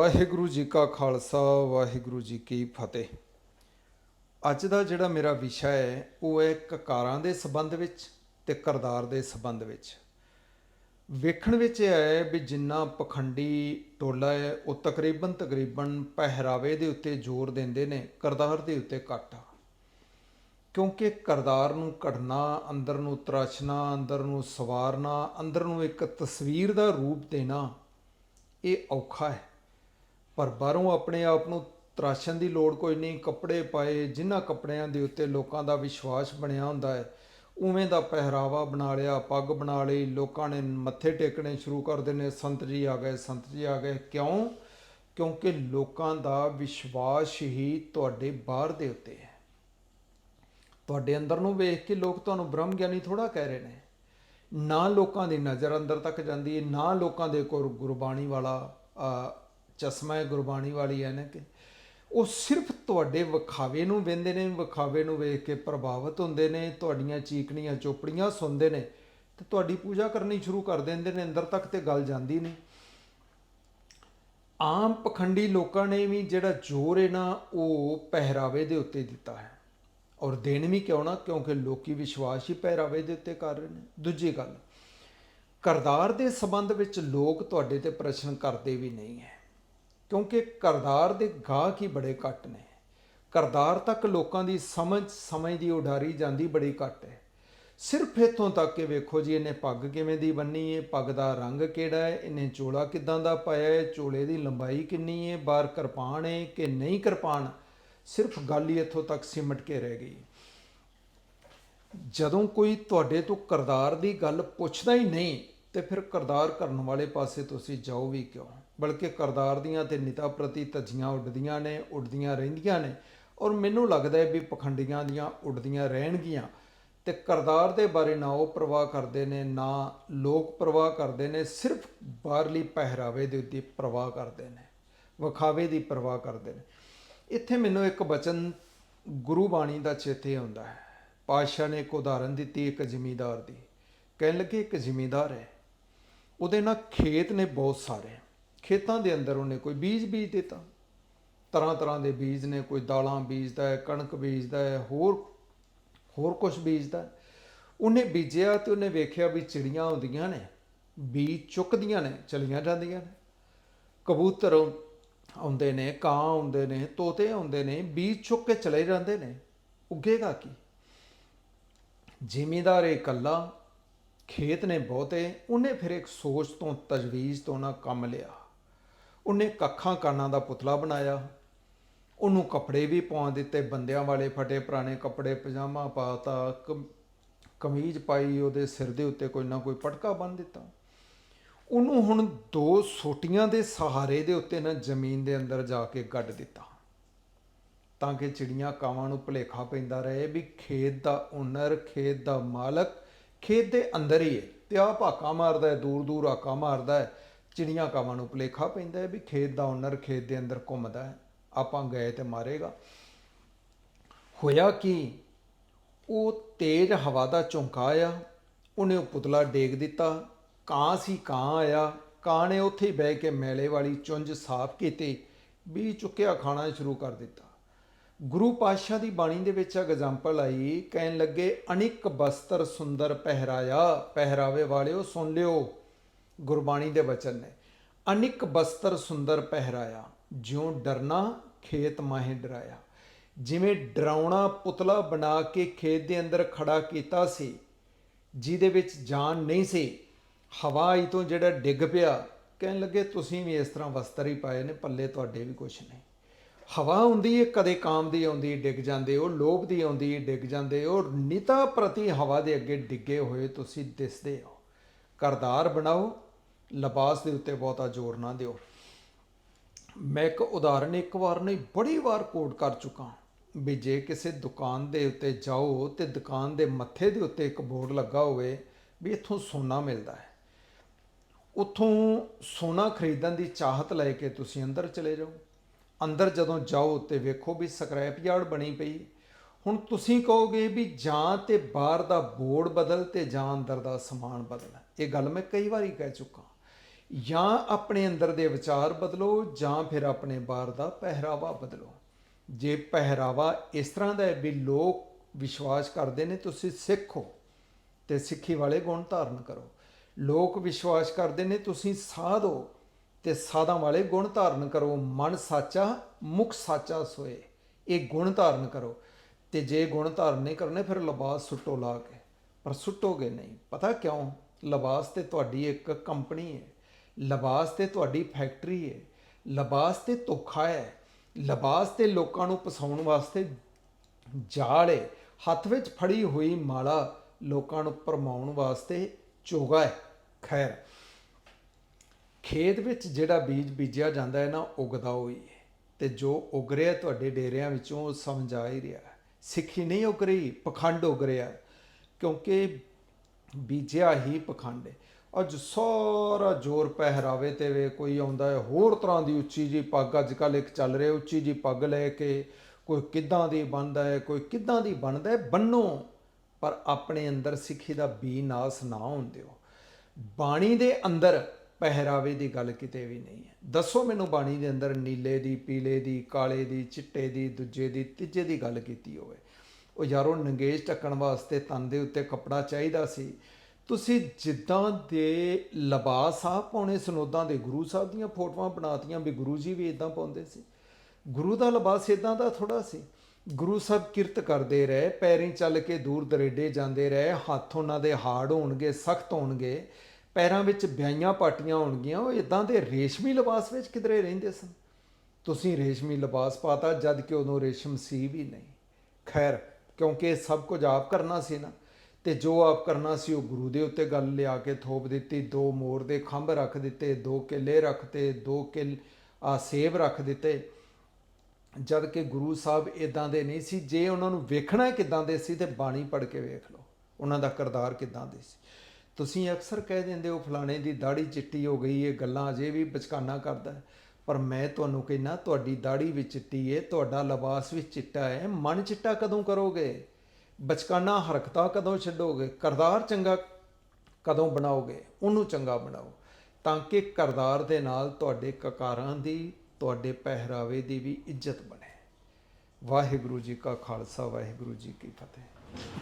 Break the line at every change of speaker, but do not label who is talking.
ਵਾਹਿਗੁਰੂ ਜੀ ਕਾ ਖਾਲਸਾ, ਵਾਹਿਗੁਰੂ ਜੀ ਕੀ ਫਤਿਹ। ਅੱਜ ਦਾ ਜਿਹੜਾ ਮੇਰਾ ਵਿਸ਼ਾ ਹੈ, ਉਹ ਹੈ ਕਕਾਰਾਂ ਦੇ ਸੰਬੰਧ ਵਿੱਚ ਤੇ ਕਰਦਾਰ ਦੇ ਸੰਬੰਧ ਵਿੱਚ। ਵੇਖਣ ਵਿੱਚ ਇਹ ਹੈ ਵੀ ਜਿੰਨਾ ਪਖੰਡੀ ਟੋਲਾ ਹੈ, ਉਹ ਤਕਰੀਬਨ ਤਕਰੀਬਨ ਪਹਿਰਾਵੇ ਦੇ ਉੱਤੇ ਜ਼ੋਰ ਦਿੰਦੇ ਨੇ, ਕਰਦਾਰ ਦੇ ਉੱਤੇ ਘੱਟ। ਕਿਉਂਕਿ ਕਰਦਾਰ ਨੂੰ ਘੜਨਾ ਅੰਦਰ ਨੂੰ ਤਰਾਸ਼ਣਾ, ਅੰਦਰ ਨੂੰ ਸਵਾਰਨਾ, ਅੰਦਰ ਨੂੰ ਇੱਕ ਤਸਵੀਰ ਦਾ ਰੂਪ ਦੇਣਾ, ਇਹ ਔਖਾ ਹੈ। ਪਰ ਬਾਹਰੋਂ ਆਪਣੇ ਆਪ ਨੂੰ ਤਰਾਸ਼ਣ ਦੀ ਲੋੜ ਕੋਈ ਨਹੀਂ। ਕੱਪੜੇ ਪਾਏ, ਜਿਨ੍ਹਾਂ ਕੱਪੜਿਆਂ ਦੇ ਉੱਤੇ ਲੋਕਾਂ ਦਾ ਵਿਸ਼ਵਾਸ ਬਣਿਆ ਹੁੰਦਾ ਹੈ, ਉਵੇਂ ਦਾ ਪਹਿਰਾਵਾ ਬਣਾ ਲਿਆ, ਪੱਗ ਬਣਾ ਲਈ, ਲੋਕਾਂ ਨੇ ਮੱਥੇ ਟੇਕਣੇ ਸ਼ੁਰੂ ਕਰ ਦਿੰਦੇ ਸੰਤ ਜੀ ਆ ਗਏ, ਸੰਤ ਜੀ ਆ ਗਏ। ਕਿਉਂ? ਕਿਉਂਕਿ ਲੋਕਾਂ ਦਾ ਵਿਸ਼ਵਾਸ ਹੀ ਤੁਹਾਡੇ ਬਾਹਰ ਦੇ ਉੱਤੇ ਹੈ। ਤੁਹਾਡੇ ਅੰਦਰ ਨੂੰ ਵੇਖ ਕੇ ਲੋਕ ਤੁਹਾਨੂੰ ਬ੍ਰਹਮ ਗਿਆਨੀ ਥੋੜਾ ਕਹਿ ਰਹੇ ਨੇ। ਨਾ ਲੋਕਾਂ ਦੀ ਨਜ਼ਰ ਅੰਦਰ ਤੱਕ ਜਾਂਦੀ ਹੈ, ਨਾ ਲੋਕਾਂ ਦੇ ਕੋਲ ਗੁਰਬਾਣੀ ਵਾਲਾ ਚਸ਼ਮਾ ਹੈ, ਗੁਰਬਾਣੀ ਵਾਲੀ ਹੈ ਨਾ ਕਿ ਉਹ ਸਿਰਫ ਤੁਹਾਡੇ ਵਿਖਾਵੇ ਨੂੰ ਵੇਂਦੇ ਨੇ, ਵਿਖਾਵੇ ਨੂੰ ਵੇਖ ਕੇ ਪ੍ਰਭਾਵਿਤ ਹੁੰਦੇ ਨੇ, ਤੁਹਾਡੀਆਂ ਚੀਕਣੀਆਂ, ਚੋਪੜੀਆਂ ਸੁਣਦੇ ਨੇ ਤੇ ਤੁਹਾਡੀ ਪੂਜਾ ਕਰਨੀ ਸ਼ੁਰੂ ਕਰ ਦਿੰਦੇ ਨੇ, ਅੰਦਰ ਤੱਕ ਤੇ ਗੱਲ ਜਾਂਦੀ ਨਹੀਂ। ਆਮ ਪਖੰਡੀ ਲੋਕਾਂ ਨੇ ਵੀ ਜਿਹੜਾ ਜ਼ੋਰ ਹੈ ਨਾ, ਉਹ ਪਹਿਰਾਵੇ ਦੇ ਉੱਤੇ ਦਿੱਤਾ ਹੈ। ਔਰ ਦੇਣ ਵੀ ਕਿਉਂ ਨਾ? ਕਿਉਂਕਿ ਲੋਕੀ ਵਿਸ਼ਵਾਸ ਹੀ ਪਹਿਰਾਵੇ ਦੇ ਉੱਤੇ ਕਰ ਰਹੇ ਨੇ। ਦੂਜੀ ਗੱਲ ਕਰਦਾਰ ਦੇ ਸੰਬੰਧ ਵਿੱਚ ਲੋਕ ਤੁਹਾਡੇ ਤੇ ਪ੍ਰਸ਼ਨ ਕਰਦੇ ਵੀ ਨਹੀਂ ਹੈ। ਕਿਉਂਕਿ ਕਰਦਾਰ ਦੇ ਗਾਹਕ ਹੀ ਬੜੇ ਘੱਟ ਨੇ। ਕਰਦਾਰ ਤੱਕ ਲੋਕਾਂ ਦੀ ਸਮਝ ਸਮਝ ਦੀ ਉਡਾਰੀ ਜਾਂਦੀ ਬੜੀ ਘੱਟ ਹੈ। ਸਿਰਫ ਇਥੋਂ ਤੱਕ ਕਿ ਵੇਖੋ ਜੀ, ਇਹਨੇ ਪੱਗ ਕਿਵੇਂ ਦੀ ਬੰਨੀ ਹੈ, ਪੱਗ ਦਾ ਰੰਗ ਕਿਹੜਾ ਹੈ, ਇਹਨੇ ਚੋਲਾ ਕਿਦਾਂ ਦਾ ਪਾਇਆ ਹੈ, ਚੋਲੇ ਦੀ ਲੰਬਾਈ ਕਿੰਨੀ ਹੈ, ਬਾਹਰ ਕਿਰਪਾਨ ਹੈ ਕਿ ਨਹੀਂ ਕਿਰਪਾਨ, ਸਿਰਫ ਗੱਲ ਹੀ ਇੱਥੋਂ ਤੱਕ ਸਿਮਟ ਕੇ ਰਹਿ ਗਈ। ਜਦੋਂ ਕੋਈ ਤੁਹਾਡੇ ਤੋਂ ਕਰਦਾਰ ਦੀ ਗੱਲ ਪੁੱਛਦਾ ਹੀ ਨਹੀਂ, ਤੇ ਫਿਰ ਕਰਦਾਰ ਕਰਨ ਵਾਲੇ ਪਾਸੇ ਤੁਸੀਂ ਜਾਓ ਵੀ ਕਿਉਂ? ਬਲਕਿ ਕਰਦਾਰ ਦੀਆਂ ਤੇ ਨਿਤਾ ਪ੍ਰਤੀ ਧੱਜੀਆਂ ਉੱਡਦੀਆਂ ਨੇ, ਉੱਡਦੀਆਂ ਰਹਿੰਦੀਆਂ ਨੇ। ਔਰ ਮੈਨੂੰ ਲੱਗਦਾ ਹੈ ਵੀ ਪਖੰਡੀਆਂ ਦੀਆਂ ਉੱਡਦੀਆਂ ਰਹਿਣਗੀਆਂ। ਤੇ ਕਰਦਾਰ ਦੇ ਬਾਰੇ ਨਾ ਉਹ ਪ੍ਰਵਾਹ ਕਰਦੇ ਨੇ, ਨਾ ਲੋਕ ਪ੍ਰਵਾਹ ਕਰਦੇ ਨੇ, ਸਿਰਫ ਬਾਹਰਲੀ ਪਹਿਰਾਵੇ ਦੇ ਉੱਤੇ ਪ੍ਰਵਾਹ ਕਰਦੇ ਨੇ। ਵਿਖਾਵੇ ਦੀ ਪ੍ਰਵਾਹ ਕਰਦੇ ਨੇ। ਇੱਥੇ ਮੈਨੂੰ ਇੱਕ ਬਚਨ ਗੁਰੂ ਬਾਣੀ ਦਾ ਚੇਤੇ ਆਉਂਦਾ ਹੈ। ਪਾਤਸ਼ਾਹ ਨੇ ਇੱਕ ਉਦਾਹਰਨ ਦਿੱਤੀ ਇੱਕ ਜ਼ਿਮੀਂਦਾਰ ਦੀ। ਕਹਿਣ ਲੱਗੇ, ਇੱਕ ਜ਼ਿਮੀਂਦਾਰ ਹੈ। ਉਹਦੇ ਨਾਲ ਖੇਤ ਨੇ ਬਹੁਤ ਸਾਰੇ। ਖੇਤਾਂ ਦੇ ਅੰਦਰ ਉਹਨੇ ਕੋਈ ਬੀਜ ਬੀਜ ਦਿੱਤਾ। ਤਰ੍ਹਾਂ ਤਰ੍ਹਾਂ ਦੇ ਬੀਜ ਨੇ, ਕੋਈ ਦਾਲਾਂ ਬੀਜਦਾ ਹੈ, ਕਣਕ ਬੀਜਦਾ ਹੈ, ਹੋਰ ਹੋਰ ਕੁਝ ਬੀਜਦਾ ਉਹਨੇ ਬੀਜਿਆ ਤੇ ਉਹਨੇ ਵੇਖਿਆ ਵੀ ਚਿੜੀਆਂ ਆਉਂਦੀਆਂ ਨੇ, ਬੀਜ ਚੁੱਕਦੀਆਂ ਨੇ, ਚਲੀਆਂ ਜਾਂਦੀਆਂ ਨੇ। ਕਬੂਤਰ ਆਉਂਦੇ ਨੇ, ਕਾਂ ਆਉਂਦੇ ਨੇ, ਤੋਤੇ ਆਉਂਦੇ ਨੇ, ਬੀਜ ਚੁੱਕ ਕੇ ਚਲੇ ਜਾਂਦੇ ਨੇ। ਉੱਗੇਗਾ ਕੀ? ਜ਼ਿਮੀਦਾਰ ਇਹ ਇਕੱਲਾ, ਖੇਤ ਨੇ ਬਹੁਤੇ, ਉਹਨੇ ਫਿਰ ਇੱਕ ਸੋਚ ਤੋਂ, ਤਜਵੀਜ਼ ਤੋਂ ਨਾ ਕੰਮ ਲਿਆ। ਉਹਨੇ ਕੱਖਾਂ ਕਾਨਾਂ ਦਾ ਪੁਤਲਾ ਬਣਾਇਆ। ਉਹਨੂੰ ਕੱਪੜੇ ਵੀ ਪਵਾ ਦਿੱਤੇ, ਬੰਦਿਆਂ ਵਾਲੇ ਫਟੇ, ਪੁਰਾਣੇ ਕੱਪੜੇ, ਪਜਾਮਾ ਪਾਤਾ, ਕ- ਕਮੀਜ਼ ਪਾਈ, ਉਹਦੇ ਸਿਰ ਦੇ ਉੱਤੇ ਕੋਈ ਨਾ ਕੋਈ ਪਟਕਾ ਬੰਨ ਦਿੱਤਾ। ਉਹਨੂੰ ਹੁਣ ਦੋ ਸੋਟੀਆਂ ਦੇ ਸਹਾਰੇ ਦੇ ਉੱਤੇ ਨਾ ਜ਼ਮੀਨ ਦੇ ਅੰਦਰ ਜਾ ਕੇ ਗੱਡ ਦਿੱਤਾ। ਤਾਂ ਕਿ ਚਿੜੀਆਂ ਕਾਵਾਂ ਨੂੰ ਭੁਲੇਖਾ ਪੈਂਦਾ ਰਹੇ ਵੀ ਖੇਤ ਦਾ ਓਨਰ, ਖੇਤ ਦਾ ਮਾਲਕ ਖੇਤ ਦੇ ਅੰਦਰ ਹੀ ਹੈ ਤੇ ਆ ਭਾਕਾ ਮਾਰਦਾ ਹੈ ਦੂਰ ਦੂਰ ਆਕਾ ਮਾਰਦਾ ਹੈ। ਚਿੜੀਆਂ ਕਾਵਾਂ ਨੂੰ ਭੁਲੇਖਾ ਪੈਂਦਾ ਹੈ ਵੀ ਖੇਤ ਦਾ ਓਨਰ ਖੇਤ ਦੇ ਅੰਦਰ ਘੁੰਮਦਾ ਹੈ। ਆਪਾਂ ਗਏ ਤੇ ਮਾਰੇਗਾ। ਹੋਇਆ ਕਿ? ਉਹ ਤੇਜ਼ ਹਵਾ ਦਾ ਝੋਂਕਾ ਆਇਆ। ਉਹਨੇ ਉਹ ਪੁਤਲਾ ਡੇਗ ਦਿੱਤਾ। ਕਾਂ ਸੀ ਕਾਂ ਆਇਆ। ਕਾਂ ਨੇ ਉੱਥੇ ਹੀ ਬਹਿ ਕੇ ਮੈਲੇ ਵਾਲੀ ਚੁੰਝ ਸਾਫ਼ ਕੀਤੀ। ਵੀ ਚੁੱਕਿਆ ਖਾਣਾ ਸ਼ੁਰੂ ਕਰ ਦਿੱਤਾ। ਗੁਰੂ ਪਾਤਸ਼ਾਹ ਦੀ ਬਾਣੀ ਦੇ ਵਿੱਚ ਐਗਜ਼ਾਮਪਲ ਆਈ। ਕਹਿਣ ਲੱਗੇ, ਅਨਿਕ ਬਸਤਰ ਸੁੰਦਰ ਪਹਿਰਾਇਆ। ਪਹਿਰਾਵੇ ਵਾਲਿਓ ਸੁਣ ਲਿਓ। ਗੁਰਬਾਣੀ ਦੇ ਵਚਨ ਨੇ। ਅਨਿਕ ਬਸਤਰ ਸੁੰਦਰ ਪਹਿਰਾਇਆ, ਜਿਉ ਡਰਨਾ ਖੇਤ ਮਾਹੇ ਡਰਾਇਆ। ਜਿਵੇਂ ਡਰਾਉਣਾ ਪੁਤਲਾ ਬਣਾ ਕੇ ਖੇਤ ਦੇ ਅੰਦਰ ਖੜਾ ਕੀਤਾ ਸੀ, ਜਿਹਦੇ ਵਿੱਚ ਜਾਨ ਨਹੀਂ ਸੀ, ਹਵਾ ਆਈ ਤੋਂ ਜਿਹੜਾ ਡਿੱਗ ਪਿਆ, ਕਹਿਣ ਲੱਗੇ, ਤੁਸੀਂ ਵੀ ਇਸ ਤਰ੍ਹਾਂ ਵਸਤਰ ਹੀ ਪਾਏ ਨੇ, ਪੱਲੇ ਤੁਹਾਡੇ ਵੀ ਕੁਝ ਨਹੀਂ। ਹਵਾ ਹੁੰਦੀ ਹੈ ਕਦੇ ਕਾਮ ਦੀ ਆਉਂਦੀ ਡਿੱਗ ਜਾਂਦੇ ਹੋ, ਲੋਭ ਦੀ ਆਉਂਦੀ ਡਿੱਗ ਜਾਂਦੇ ਹੋ, ਨਿਤਾ ਪ੍ਰਤੀ ਹਵਾ ਦੇ ਅੱਗੇ ਡਿੱਗੇ ਹੋਏ ਤੁਸੀਂ ਦਿਸਦੇ ਹੋ। ਕਰਦਾਰ ਬਣਾਓ ਲਿਬਾਸ ਦੇ ਉੱਤੇ ਬਹੁਤਾ ਜ਼ੋਰ ਨਾ ਦਿਓ। ਮੈਂ ਇੱਕ ਉਦਾਹਰਨ ਇੱਕ ਵਾਰ ਨਹੀਂ, ਬੜੀ ਵਾਰ ਕੋਟ ਕਰ ਚੁੱਕਾ ਵੀ ਜੇ ਕਿਸੇ ਦੁਕਾਨ ਦੇ ਉੱਤੇ ਜਾਓ ਤੇ ਦੁਕਾਨ ਦੇ ਮੱਥੇ ਦੇ ਉੱਤੇ ਇੱਕ ਬੋਰਡ ਲੱਗਾ ਹੋਵੇ ਵੀ ਇੱਥੋਂ ਸੋਨਾ ਮਿਲਦਾ ਹੈ। ਉੱਥੋਂ ਸੋਨਾ ਖਰੀਦਣ ਦੀ ਚਾਹਤ ਲੈ ਕੇ ਤੁਸੀਂ ਅੰਦਰ ਚਲੇ ਜਾਓ। ਅੰਦਰ ਜਦੋਂ ਜਾਓ ਤੇ ਵੇਖੋ ਵੀ ਸਕ੍ਰੈਪ ਯਾਰਡ ਬਣੀ ਪਈ। ਹੁਣ ਤੁਸੀਂ ਕਹੋਗੇ ਵੀ ਜਾਂ ਤੇ ਬਾਹਰ ਦਾ ਬੋਰਡ ਬਦਲ ਤੇ ਜਾਂ ਅੰਦਰ ਦਾ ਸਮਾਨ ਬਦਲ। ਇਹ ਗੱਲ ਮੈਂ ਕਈ ਵਾਰੀ ਕਹਿ ਚੁੱਕਾ ਜਾਂ ਆਪਣੇ ਅੰਦਰ ਦੇ ਵਿਚਾਰ ਬਦਲੋ ਜਾਂ ਫਿਰ ਆਪਣੇ ਬਾਹਰ ਦਾ ਪਹਿਰਾਵਾ ਬਦਲੋ। ਜੇ ਪਹਿਰਾਵਾ ਇਸ ਤਰ੍ਹਾਂ ਦਾ ਹੈ ਵੀ ਲੋਕ ਵਿਸ਼ਵਾਸ ਕਰਦੇ ਨੇ, ਤੁਸੀਂ ਸਿੱਖ ਹੋ ਤੇ ਸਿੱਖੀ ਵਾਲੇ ਗੁਣ ਧਾਰਨ ਕਰੋ। ਲੋਕ ਵਿਸ਼ਵਾਸ ਕਰਦੇ ਨੇ, ਤੁਸੀਂ ਸਾਧ ਹੋ ਤੇ ਸਾਧਾਂ ਵਾਲੇ ਗੁਣ ਧਾਰਨ ਕਰੋ। ਮਨ ਸਾਚਾ, ਮੁਖ ਸਾਚਾ ਸੋਏ, ਇਹ ਗੁਣ ਧਾਰਨ ਕਰੋ। ਤੇ ਜੇ ਗੁਣ ਧਾਰਨ ਨਹੀਂ ਕਰਨੇ, ਫਿਰ ਲਿਬਾਸ ਸੁੱਟੋ ਲਾ ਕੇ। ਪਰ ਸੁੱਟੋਗੇ ਨਹੀਂ। ਪਤਾ ਕਿਉਂ? ਲਿਬਾਸ ਤੇ ਤੁਹਾਡੀ ਇੱਕ ਕੰਪਨੀ ਹੈ। ਲਿਬਾਸ ਤੇ ਤੁਹਾਡੀ ਫੈਕਟਰੀ ਹੈ ਲਿਬਾਸ ਤੇ ਧੋਖਾ ਹੈ ਲਿਬਾਸ ਤੇ ਲੋਕਾਂ ਨੂੰ ਪਸਾਉਣ ਵਾਸਤੇ ਜਾਲ ਹੈ ਹੱਥ ਵਿੱਚ ਫੜੀ ਹੋਈ ਮਾਲਾ ਲੋਕਾਂ ਨੂੰ ਭਰਮਾਉਣ ਵਾਸਤੇ ਚੋਗਾ ਹੈ ਖੈਰ, ਖੇਤ ਵਿੱਚ ਜਿਹੜਾ ਬੀਜ ਬੀਜਿਆ ਜਾਂਦਾ ਹੈ ਨਾ, ਉਗਦਾ ਹੋਈ ਹੈ ਤੇ ਜੋ ਉਗ ਰਿਹਾ ਤੁਹਾਡੇ ਡੇਰਿਆਂ ਵਿੱਚੋਂ, ਉਹ ਸਮਝ ਆ ਹੀ ਰਿਹਾ ਸਿੱਖੀ ਨਹੀਂ ਉਗ ਰਹੀ, ਪਖੰਡ ਉਗ ਰਿਹਾ, ਕਿਉਂਕਿ ਬੀਜਿਆ ਹੀ ਪਖੰਡ ਹੈ ਅੱਜ ਸਾਰਾ ਜ਼ੋਰ ਪਹਿਰਾਵੇ ਤੇ ਵੇ ਕੋਈ ਆਉਂਦਾ ਹੈ। ਹੋਰ ਤਰ੍ਹਾਂ ਦੀ ਉੱਚੀ ਜੀ ਪੱਗ ਅੱਜ ਕੱਲ੍ਹ ਇੱਕ ਚੱਲ ਰਿਹਾ, ਉੱਚੀ ਜੀ ਪੱਗ ਲੈ ਕੇ ਕੋਈ ਕਿੱਦਾਂ ਦੀ ਬਣਦਾ ਹੈ, ਕੋਈ ਕਿੱਦਾਂ ਦੀ ਬਣਦਾ ਹੈ, ਬੰਨੋ। ਪਰ ਆਪਣੇ ਅੰਦਰ ਸਿੱਖੀ ਦਾ ਬੀ ਨਾਸ ਨਾ ਹੋਣ ਦਿਓ। ਬਾਣੀ ਦੇ ਅੰਦਰ ਪਹਿਰਾਵੇ ਦੀ ਗੱਲ ਕਿਤੇ ਵੀ ਨਹੀਂ ਹੈ। ਦੱਸੋ ਮੈਨੂੰ ਬਾਣੀ ਦੇ ਅੰਦਰ ਨੀਲੇ ਦੀ, ਪੀਲੇ ਦੀ, ਕਾਲੇ ਦੀ, ਚਿੱਟੇ ਦੀ, ਦੂਜੇ ਦੀ, ਤੀਜੇ ਦੀ ਗੱਲ ਕੀਤੀ ਹੋਵੇ। ਉਹ ਯਾਰੋ ਨੰਗੇਜ ਢੱਕਣ ਵਾਸਤੇ ਤਨ ਦੇ ਉੱਤੇ ਕੱਪੜਾ ਚਾਹੀਦਾ ਸੀ। ਤੁਸੀਂ ਜਿੱਦਾਂ ਦੇ ਲਿਬਾਸ ਆ ਪਾਉਣੇ, ਸਨੋਦਾਂ ਦੇ ਗੁਰੂ ਸਾਹਿਬ ਦੀਆਂ ਫੋਟੋਆਂ ਬਣਾਤੀਆਂ, ਵੀ ਗੁਰੂ ਜੀ ਵੀ ਇਦਾਂ ਪਾਉਂਦੇ ਸੀ। ਗੁਰੂ ਦਾ ਲਿਬਾਸ ਇਦਾਂ ਦਾ ਥੋੜਾ ਸੀ। ਗੁਰੂ ਸਾਹਿਬ ਕਿਰਤ ਕਰਦੇ ਰਹੇ, ਪੈਰੀਂ ਚੱਲ ਕੇ ਦੂਰ ਦਰੇਡੇ ਜਾਂਦੇ ਰਹੇ, ਹੱਥ ਉਹਨਾਂ ਦੇ ਹਾਰਡ ਹੋਣਗੇ, ਸਖਤ ਹੋਣਗੇ, ਪੈਰਾਂ ਵਿੱਚ ਵਿਆਈਆਂ ਪਾਟੀਆਂ ਹੋਣਗੀਆਂ, ਉਹ ਇਦਾਂ ਦੇ ਰੇਸ਼ਮੀ ਲਿਬਾਸ ਵਿੱਚ ਕਿਧਰੇ ਰਹਿੰਦੇ ਸਨ। ਤੁਸੀਂ ਰੇਸ਼ਮੀ ਲਿਬਾਸ ਪਾਤਾ, ਜਦ ਕਿ ਉਦੋਂ ਰੇਸ਼ਮ ਸੀ ਵੀ ਨਹੀਂ। ਖੈਰ, ਕਿਉਂਕਿ ਸਭ ਕੁਝ ਆਪ ਕਰਨਾ ਸੀ ਨਾ। ਤੇ ਜੋ ਆਪ ਕਰਨਾ ਸੀ ਉਹ ਗੁਰੂ ਦੇ ਉੱਤੇ ਗੱਲ ਲਿਆ ਕੇ ਥੋਪ ਦਿੱਤੀ, ਦੋ ਮੋਰ ਦੇ ਖੰਭ ਰੱਖ ਦਿੱਤੇ, ਦੋ ਕਿੱਲੇ ਰੱਖਤੇ ਦੋ ਕਿਲ ਆ ਸੇਬ ਰੱਖ ਦਿੱਤੇ। ਜਦ ਕਿ ਗੁਰੂ ਸਾਹਿਬ ਇਦਾਂ ਦੇ ਨਹੀਂ ਸੀ। ਜੇ ਉਹਨਾਂ ਨੂੰ ਵੇਖਣਾ ਕਿਦਾਂ ਦੇ ਸੀ ਤੇ ਬਾਣੀ ਪੜ੍ਹ ਕੇ ਵੇਖ ਲਓ, ਉਹਨਾਂ ਦਾ ਕਿਰਦਾਰ ਕਿਦਾਂ ਦੇ ਸੀ। ਤੁਸੀਂ ਅਕਸਰ ਕਹਿ ਦਿੰਦੇ ਹੋ, ਫਲਾਣੇ ਦੀ ਦਾੜੀ ਚਿੱਟੀ ਹੋ ਗਈ ਇਹ ਗੱਲਾਂ ਅਜੇ ਵੀ ਬਚਕਾਨਾ ਕਰਦਾ ਪਰ ਮੈਂ ਤੁਹਾਨੂੰ ਕਹਿੰਨਾ ਤੁਹਾਡੀ ਦਾੜੀ ਵੀ ਚਿੱਟੀ ਹੈ ਤੁਹਾਡਾ ਲਿਬਾਸ ਵੀ ਚਿੱਟਾ ਹੈ। ਮਨ ਚਿੱਟਾ ਕਦੋਂ ਕਰੋਗੇ? ਬਚਕਾਨਾ ਹਰਕਤਾਂ ਕਦੋਂ ਛੱਡੋਗੇ? ਕਰਦਾਰ ਚੰਗਾ ਕਦੋਂ ਬਣਾਓਗੇ? ਉਹਨੂੰ ਚੰਗਾ ਬਣਾਓ। ਤਾਂ ਕਿ ਕਰਦਾਰ ਦੇ ਨਾਲ ਤੁਹਾਡੇ ਕਕਾਰਾਂ ਦੀ, ਤੁਹਾਡੇ ਪਹਿਰਾਵੇ ਦੀ ਵੀ ਇੱਜ਼ਤ ਬਣੇ। ਵਾਹਿਗੁਰੂ ਜੀ ਕਾ ਖਾਲਸਾ, ਵਾਹਿਗੁਰੂ ਜੀ ਕੀ ਫਤਿਹ।